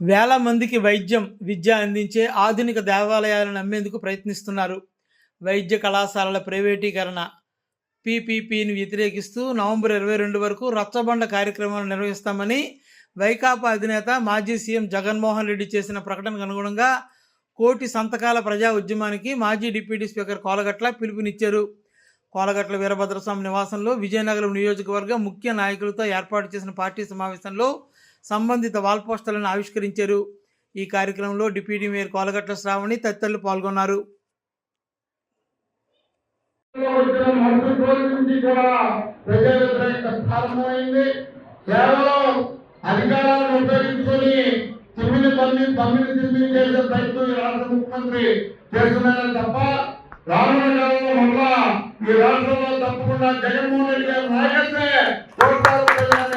వేల మందికి వైద్యం విద్య అందించే ఆధునిక దేవాలయాలను నమ్మేందుకు ప్రయత్నిస్తున్నారు. వైద్య కళాశాలల ప్రైవేటీకరణ పీపీపీని వ్యతిరేకిస్తూ నవంబర్ ఇరవై రెండు వరకు రచ్చబండ కార్యక్రమాలు నిర్వహిస్తామని వైకాపా అధినేత మాజీ సీఎం జగన్మోహన్ రెడ్డి చేసిన ప్రకటనకు అనుగుణంగా కోటి సంతకాల ప్రజా ఉద్యమానికి మాజీ డిప్యూటీ స్పీకర్ కోలగట్ల పిలుపునిచ్చారు. కోలగట్ల వీరభద్రస్వామి నివాసంలో విజయనగరం నియోజకవర్గ ముఖ్య నాయకులతో ఏర్పాటు చేసిన పార్టీ సమావేశంలో సంబంధిత వాల్ పోస్టర్లను ఆవిష్కరించారు. ఈ కార్యక్రమంలో డిప్యూటీ మేయర్ కోలగట్ల శ్రావణి తదితరులు పాల్గొన్నారు. కేవలం అధికారాలను ఉపయోగించుకొని చేసే ప్రయత్నం రాష్ట్ర ముఖ్యమంత్రి చేస్తున్నారని తప్ప ఈ రాష్ట్రంలో తప్పకుండా జగన్మోహన్ రెడ్డి గారి నాయకత్వే కోరుతారు ప్రజలని